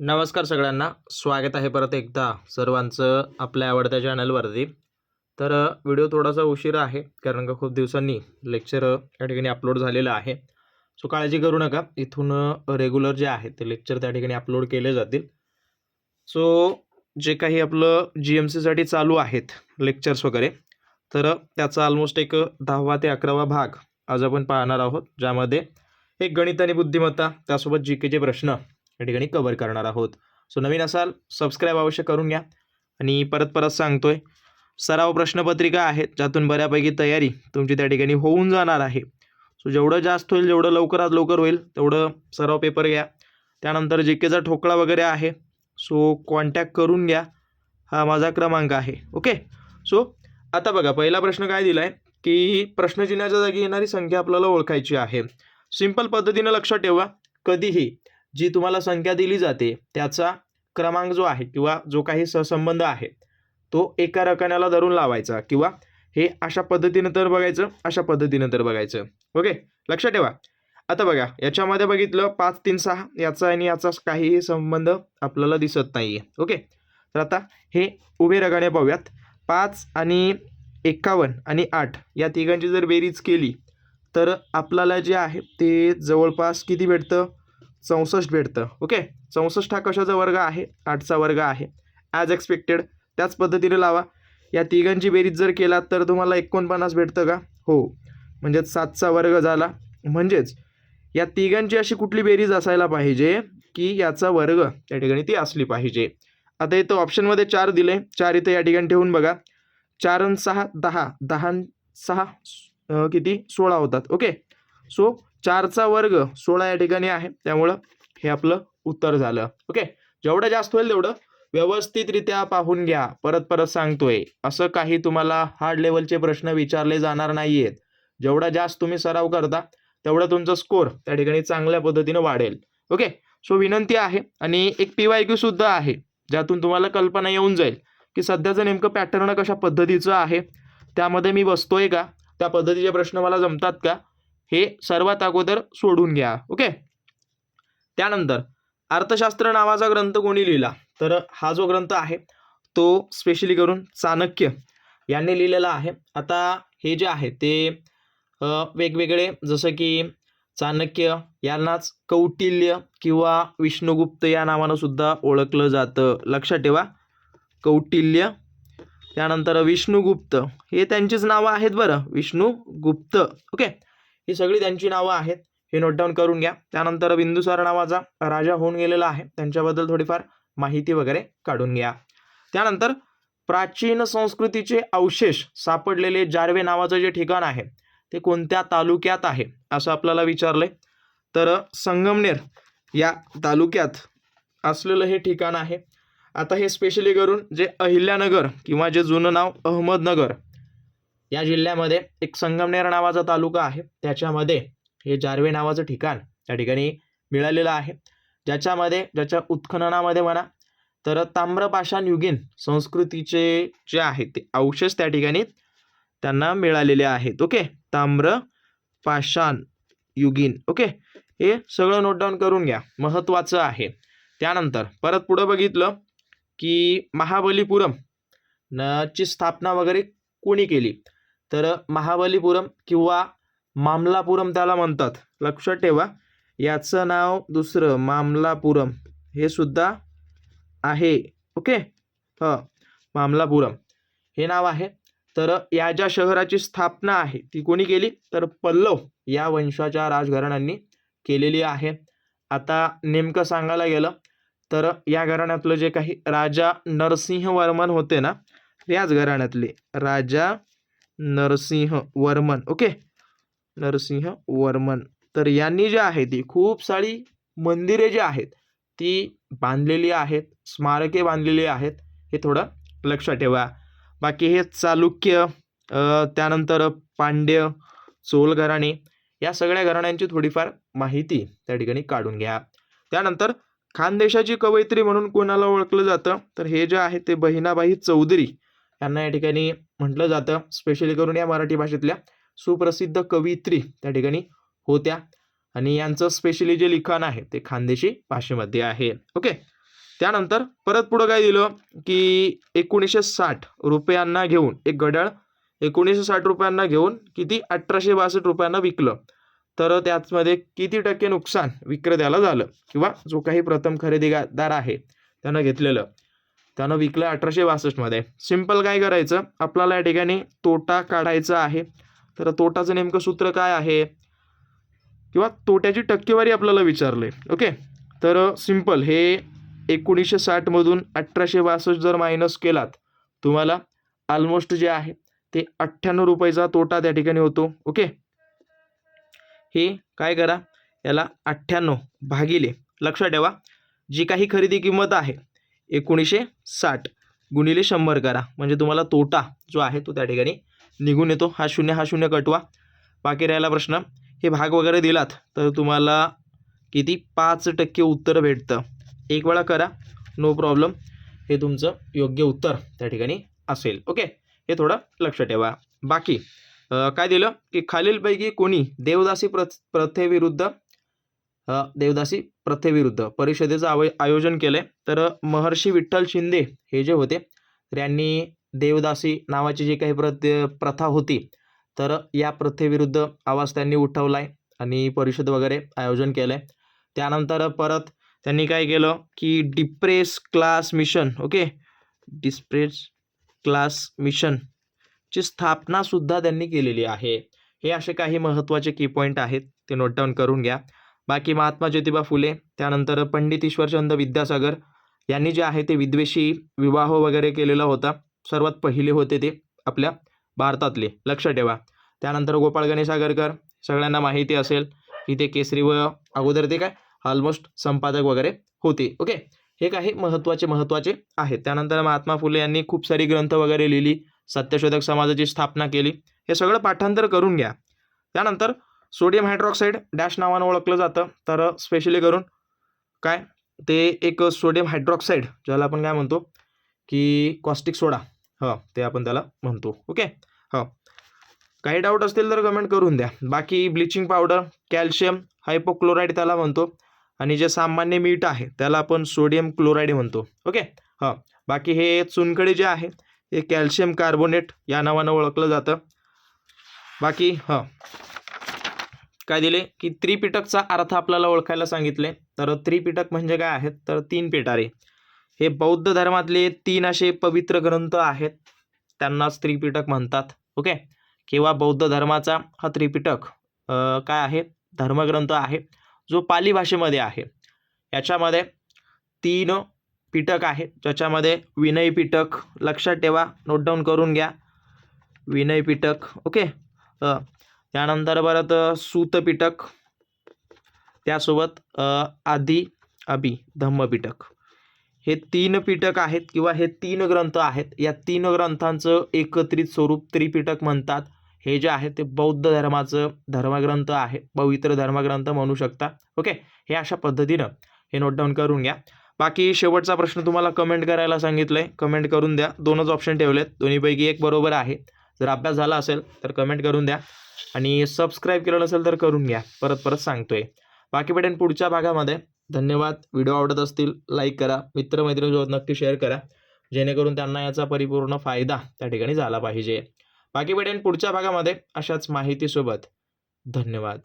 नमस्कार सगळ्यांना. स्वागत आहे परत एकदा सर्वांचं आपल्या आवडत्या चॅनलवरती. तर व्हिडिओ थोडासा उशिरा आहे कारण का खूप दिवसांनी लेक्चर या ठिकाणी अपलोड झालेलं आहे. सो काळजी करू नका. इथून रेग्युलर जे आहे ते लेक्चर त्या ठिकाणी अपलोड केले जातील. सो जे काही आपलं जी एम सीसाठी चालू आहेत लेक्चर्स वगैरे तर त्याचा ऑलमोस्ट एक दहावा ते अकरावा भाग आज आपण पाहणार आहोत ज्यामध्ये एक गणित आणि बुद्धिमत्ता त्यासोबत जी केचे प्रश्न या ठिकाणी कवर करणार आहोत. सो नवीन असाल सबस्क्राईब अवश्य करून घ्या. आणि परत परत सांगतोय सराव प्रश्नपत्रिका आहेत ज्यातून बऱ्यापैकी तयारी तुमची त्या ठिकाणी होऊन जाणार आहे. सो जेवढं जास्त होईल जेवढं लवकरात लवकर होईल तेवढं सराव पेपर घ्या. त्यानंतर जे केचा ठोकळा वगैरे आहे सो कॉन्टॅक्ट करून घ्या. हा माझा क्रमांक आहे ओके सो आता बघा पहिला प्रश्न काय दिला आहे की प्रश्नचिन्हाच्या जागी येणारी संख्या आपल्याला ओळखायची आहे. सिंपल पद्धतीनं लक्षात ठेवा कधीही. जी तुम्हाला संख्या दिली जाते त्याचा क्रमांक जो आहे किंवा जो काही सहसंबंध आहे तो एका रकान्याला धरून लावायचा किंवा हे अशा पद्धतीनं तर बघायचं अशा पद्धतीनं तर बघायचं. ओके? लक्षात ठेवा. आता बघा याच्यामध्ये बघितलं पाच तीन सहा याचा आणि याचा काहीही संबंध आपल्याला दिसत नाही आहे ओके? तर आता हे उभे रगाने पाहूयात. पाच आणि एक्कावन्न आणि आठ या तिघांची जर बेरीज केली तर आपल्याला जे आहे ते जवळपास किती भेटतं? चौसष्ट भेटतं ओके? चौसष्ट हा कशाचा वर्ग आहे? आठचा वर्ग आहे. ॲज एक्सपेक्टेड त्याच पद्धतीने लावा. या तिघांची बेरीज जर केलात तर तुम्हाला एकोणपन्नास भेटतं का? हो. म्हणजेच सातचा वर्ग झाला. म्हणजेच या तिघांची अशी कुठली बेरीज असायला पाहिजे की याचा वर्ग या ठिकाणी ती असली पाहिजे? आता इथं ऑप्शनमध्ये चार दिले. चार इथं या ठिकाणी ठेवून बघा. चार अन् सहा दहा. दहा अन् सहा किती? सोळा होतात. ओके? सो चारचा वर्ग सोळा या ठिकाणी आहे. त्यामुळं हे आपलं उत्तर झालं. ओके? जेवढं जास्त होईल तेवढं व्यवस्थितरित्या पाहून घ्या. परत परत सांगतोय. असं काही तुम्हाला हार्ड लेवलचे प्रश्न विचारले जाणार नाही आहेत जेवढा जास्त तुम्ही सराव करता तेवढा तुमचा स्कोर त्या ठिकाणी चांगल्या पद्धतीनं वाढेल. ओके? सो विनंती आहे आणि एक पी वाय क्यू सुद्धा आहे ज्यातून तुम्हाला कल्पना येऊन जाईल की सध्याचं नेमकं पॅटर्न कशा पद्धतीचं आहे. त्यामध्ये मी बसतोय का? त्या पद्धतीचे प्रश्न मला जमतात का? हे सर्वात अगोदर सोडून घ्या. ओके? त्यानंतर अर्थशास्त्र नावाचा ग्रंथ कोणी लिहिला? तर हा जो ग्रंथ आहे तो स्पेशली करून चाणक्य यांनी लिहिलेला आहे. आता हे जे आहे ते वेगवेगळे जसं की चाणक्य यांनाच कौटिल्य किंवा विष्णुगुप्त या नावानं सुद्धा ओळखलं जातं. लक्षात ठेवा. कौटिल्य त्यानंतर विष्णुगुप्त हे त्यांचीच नावं आहेत बरं. विष्णुगुप्त. ओके? ही सगळी त्यांची नावं आहेत. हे नोट डाऊन करून घ्या. त्यानंतर बिंदुसार नावाचा राजा होऊन गेलेला आहे. त्यांच्याबद्दल थोडीफार माहिती वगैरे काढून घ्या. त्यानंतर प्राचीन संस्कृतीचे अवशेष सापडलेले जारवे नावाचं जे ठिकाण आहे ते कोणत्या तालुक्यात आहे? असं आपल्याला विचारलंय. तर संगमनेर या तालुक्यात असलेलं हे ठिकाण आहे. आता हे स्पेशली करून जे अहिल्यानगर किंवा जे जुनं नाव अहमदनगर या जिल्ह्यामध्ये एक संगमनेर नावाचा तालुका आहे. त्याच्यामध्ये हे जारवे नावाचं ठिकाण त्या ठिकाणी मिळालेलं आहे. ज्याच्यामध्ये ज्याच्या उत्खननामध्ये म्हणा तर ताम्रपाषाण युगीन संस्कृतीचे जे आहे ते अवशेष त्या ठिकाणी त्यांना मिळालेले आहेत. ओके? ताम्र पाषाण युगीन. ओके? हे सगळं नोट डाऊन करून घ्या. महत्त्वाचं आहे. त्यानंतर परत पुढं बघितलं की महाबलीपुरम न ची स्थापना वगैरे कोणी केली? तर महाबलीपुरम किंवा मामलापुरम त्याला म्हणतात. लक्षात ठेवा. याचं नाव दुसरं मामलापुरम हे सुद्धा आहे. ओके? हां. मामलापुरम. हे नाव आहे. तर या ज्या शहराची स्थापना आहे ती कोणी केली? तर पल्लव या वंशाच्या राजघराण्यांनी केलेली आहे. आता नेमकं सांगायला गेलं तर या घराण्यातलं जे काही राजा नरसिंह वर्मन होते ना याच घराण्यातले. राजा नरसिंह वर्मन. ओके? नरसिंह वर्मन. तर यांनी जे आहे ती खूप सारी मंदिरे जी आहेत ती बांधलेली आहेत स्मारके बांधलेली आहेत हे थोडं लक्षात ठेवा. बाकी हे चालुक्य त्यानंतर पांड्य चोल घराणे या सगळ्या घराण्यांची थोडीफार माहिती त्या ठिकाणी काढून घ्या. त्यानंतर खानदेशाची कवयित्री म्हणून कोणाला ओळखलं जातं? तर हे जे आहे ते बहिणाबाई चौधरी. यांना या ठिकाणी म्हटलं जातं. स्पेशली करून या मराठी भाषेतल्या सुप्रसिद्ध कवयित्री त्या ठिकाणी होत्या. आणि यांचं स्पेशली जे लिखाण आहे ते खानदेशी भाषेमध्ये आहे. ओके त्यानंतर परत पुढं काय दिलं? की एकोणीसशे साठ रुपयांना घेऊन एक घड्याळ एकोणीसशे साठ रुपयांना घेऊन किती? अठराशे बासष्ट रुपयांना विकलं. तर त्याचमध्ये किती टक्के नुकसान विक्रेत्याला झालं? किंवा जो काही प्रथम खरेदीदार आहे त्यानं घेतलेलं. त्यानं विकलं अठराशे बासष्टमध्ये सिंपल काय करायचं? आपल्याला या ठिकाणी तोटा काढायचा आहे. तर तोटाचं नेमकं सूत्र काय आहे? किंवा तोट्याची टक्केवारी आपल्याला विचारले ओके तर सिंपल हे एकोणीसशे साठमधून अठराशे बासष्ट जर मायनस केलात तुम्हाला ऑलमोस्ट जे आहे ते अठ्ठ्याण्णव रुपयाचा तोटा त्या ठिकाणी होतो. ओके हे काय करा? याला अठ्ठ्याण्णव भागिले. लक्षात ठेवा. जी काही खरेदी किंमत आहे एकोणीसशे साठ गुणिले शंभर करा. म्हणजे तुम्हाला तोटा जो आहे तो त्या ठिकाणी निघून येतो. हा शून्य हा शून्य कटवा. बाकी राहिला प्रश्न. हे भाग वगैरे दिलात तर तुम्हाला किती? पाच टक्के उत्तर भेटतं. एक वेळा करा. नो प्रॉब्लेम हे तुमचं योग्य उत्तर त्या ठिकाणी असेल. ओके हे थोडं लक्ष ठेवा. बाकी काय दिलं? की खालीलपैकी कोणी देवदासी प्रथ प्रथेविरुद्ध देवदासी प्रथेविरुद्ध परिषदेचं आव आयोजन केलं तर महर्षी विठ्ठल शिंदे हे जे होते तर यांनी देवदासी नावाची जी काही प्रथ प्रथा होती तर या प्रथेविरुद्ध आवाज त्यांनी उठवला आहे आणि परिषद वगैरे आयोजन केलं आहे त्यानंतर परत त्यांनी काय केलं की depress class mission okay? Depress class मिशनची स्थापनासुद्धा त्यांनी केलेली आहे. हे असे काही महत्त्वाचे की पॉईंट आहेत ते नोट डाऊन करून घ्या. बाकी महात्मा ज्योतिबा फुले त्यानंतर पंडित ईश्वरचंद विद्यासागर यांनी जे आहे ते विद्वेषी विवाह वगैरे केलेला होता. सर्वात पहिले होते ते आपल्या भारतातले. लक्षात ठेवा. त्यानंतर गोपाळ गणेश आगरकर सगळ्यांना माहिती असेल की ते केसरी व अगोदर ते काय? ऑलमोस्ट संपादक वगैरे होते. ओके हे काही महत्त्वाचे महत्त्वाचे आहेत. त्यानंतर महात्मा फुले यांनी खूप सारी ग्रंथ वगैरे लिहिली. सत्यशोधक समाजाची स्थापना केली. हे सगळं पाठांतर करून घ्या. त्यानंतर सोडियम हायड्रॉक्साईड डॅश नावानं ओळखलं जातं. तर स्पेशली करून काय? ते एक सोडियम हायड्रॉक्साईड ज्याला आपण काय म्हणतो? की कॉस्टिक सोडा. हां ते आपण त्याला म्हणतो. ओके? हां. काही डाऊट असतील तर कमेंट करून द्या. बाकी ब्लिचिंग पावडर कॅल्शियम हायपोक्लोराईड त्याला म्हणतो. आणि जे सामान्य मीठ आहे त्याला आपण सोडियम क्लोराईड म्हणतो. ओके? हां. बाकी हे चुनखडी जे आहे हे कॅल्शियम कार्बोनेट या नावानं ओळखलं जातं. बाकी हां. काय दिले? की त्रिपिटकचा अर्थ आपल्याला ओळखायला सांगितले. तर त्रिपिटक म्हणजे काय आहेत? तर तीन पिटारे. हे बौद्ध धर्मातले तीन असे पवित्र ग्रंथ आहेत. त्यांनाच त्रिपिटक म्हणतात. ओके? किंवा बौद्ध धर्माचा हा त्रिपिटक काय आहे? धर्मग्रंथ आहे. जो पाली भाषेमध्ये आहे. याच्यामध्ये तीन पिटक आहे ज्याच्यामध्ये विनय पिटक लक्षात ठेवा नोट डाऊन करून घ्या. विनय पिटक ओके? त्यानंतर परत सूतपिटक. पिटक त्यासोबत अ, आदी अबी धम्मपिटक. हे तीन पिटक आहेत किंवा हे तीन ग्रंथ आहेत. या तीन ग्रंथांचं एकत्रित स्वरूप त्रिपिटक म्हणतात. हे जे आहे ते बौद्ध धर्माचं धर्मग्रंथ आहे. पवित्र धर्मग्रंथ म्हणू शकता. ओके? हे अशा पद्धतीनं हे नोट डाऊन करून घ्या. बाकी शेवटचा प्रश्न तुम्हाला कमेंट करायला सांगितलं आहे कमेंट करून द्या. दोनच ऑप्शन ठेवलेत. दोन्हीपैकी एक बरोबर आहे. जर अभ्यास झाला असेल तर कमेंट करून द्या. आणि सबस्क्राईब केलं नसेल तर करून घ्या. परत परत सांगतोय. बाकी भेटेन पुढच्या भागामध्ये. धन्यवाद. व्हिडिओ आवडत असतील लाईक करा. मित्रमैत्रिणीसोबत नक्की शेअर करा. जेणेकरून त्यांना याचा परिपूर्ण फायदा त्या ठिकाणी झाला पाहिजे. बाकी भेटेन पुढच्या भागामध्ये अशाच माहितीसोबत. धन्यवाद.